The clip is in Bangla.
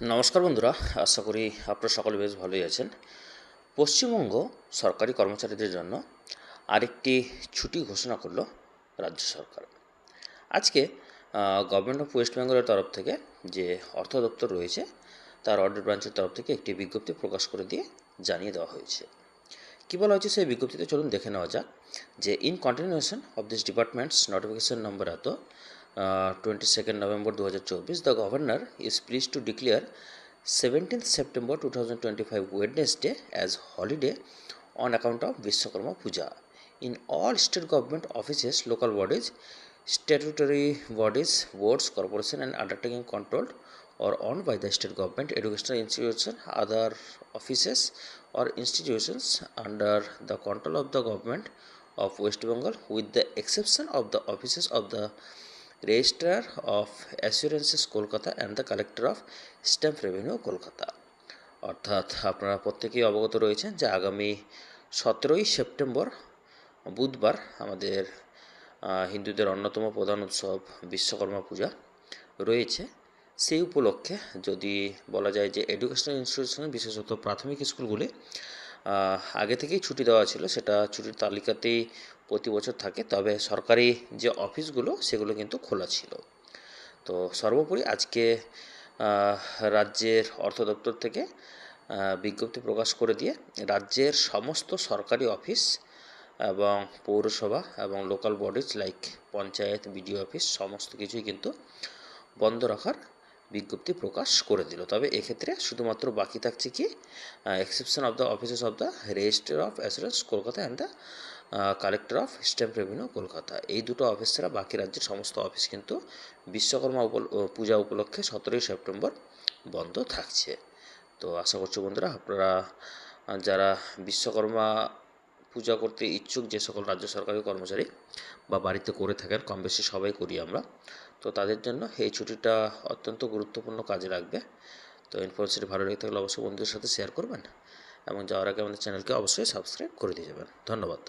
নমস্কার বন্ধুরা, আশা করি আপনারা সকলে বেশ ভালোই আছেন। পশ্চিমবঙ্গ সরকারি কর্মচারীদের জন্য আরেকটি ছুটি ঘোষণা করল রাজ্য সরকার। আজকে গভর্নমেন্ট অফ ওয়েস্ট বেঙ্গলের তরফ থেকে যে অর্থ দপ্তর রয়েছে, তার অর্ডার ব্রাঞ্চের তরফ থেকে একটি বিজ্ঞপ্তি প্রকাশ করে দিয়ে জানিয়ে দেওয়া হয়েছে। কী বলা হয়েছে সেই বিজ্ঞপ্তিতে? চলুন দেখে নেওয়া যাক যে in continuation of this department's notification number এত টোয়েন্টি সেকেন্ড নভেম্বর দু হাজার চব্বিশ the governor is please to declare seventeenth September two thousand twenty five Wednesday as holiday on account of Vishwakarma Puja. In all state government offices, local bodies, statutory bodies, boards, corporation and undertaking controlled or owned by the state government, educational institution, other offices or institutions under the control of the government of West Bengal with the exception of the offices of the Registrar of Assurances Kolkata and the Collector of Stamp Revenue Kolkata. অর্থাৎ আপনারা প্রত্যেকেই অবগত রয়েছেন যে আগামী সতেরোই সেপ্টেম্বর, বুধবার আমাদের হিন্দুদের অন্যতম প্রধান উৎসব বিশ্বকর্মা পূজা রয়েছে সেই উপলক্ষে যদি বলা যায় যে এডুকেশনাল ইনস্টিটিউশন বিশেষত প্রাথমিক স্কুলগুলি আগে থেকেই ছুটি দেওয়া ছিল, সেটা ছুটির তালিকাতেই প্রতি বছর থাকে। তবে সরকারি যে অফিসগুলো, সেগুলো কিন্তু খোলা ছিল। তো সর্বোপরি আজকে রাজ্যের অর্থ দপ্তর থেকে বিজ্ঞপ্তি প্রকাশ করে দিয়ে রাজ্যের সমস্ত সরকারি অফিস এবং পৌরসভা এবং local bodies like panchayat, BDO office, সমস্ত কিছুই কিন্তু বন্ধ রাখার বিজ্ঞপ্তি প্রকাশ করে দিল। তবে এক্ষেত্রে শুধুমাত্র বাকি থাকছে কি exception of the offices of the registrar of assurance Kolkata and the collector of stamp revenue Kolkata. এই দুটো অফিস ছাড়া বাকি রাজ্যের সমস্ত অফিস কিন্তু বিশ্বকর্মা পূজা উপলক্ষে সতেরোই সেপ্টেম্বর বন্ধ থাকছে। তো আশা করছি বন্ধুরা, আপনারা যারা বিশ্বকর্মা পূজা করতে ইচ্ছুক যে সকল রাজ্য সরকারি কর্মচারী বা বাড়িতে করে থাকেন, কম বেশি সবাই করি আমরা। তো তাদের জন্য এই ছুটিটা অত্যন্ত গুরুত্বপূর্ণ কাজে লাগবে। তো ইনফরমেশনটি ভালো লেগে থাকলে অবশ্যই বন্ধুদের সাথে শেয়ার করবেন এবং যাওয়ার আগে আমাদের চ্যানেলকে অবশ্যই সাবস্ক্রাইব করে দিয়ে যাবেন। ধন্যবাদ।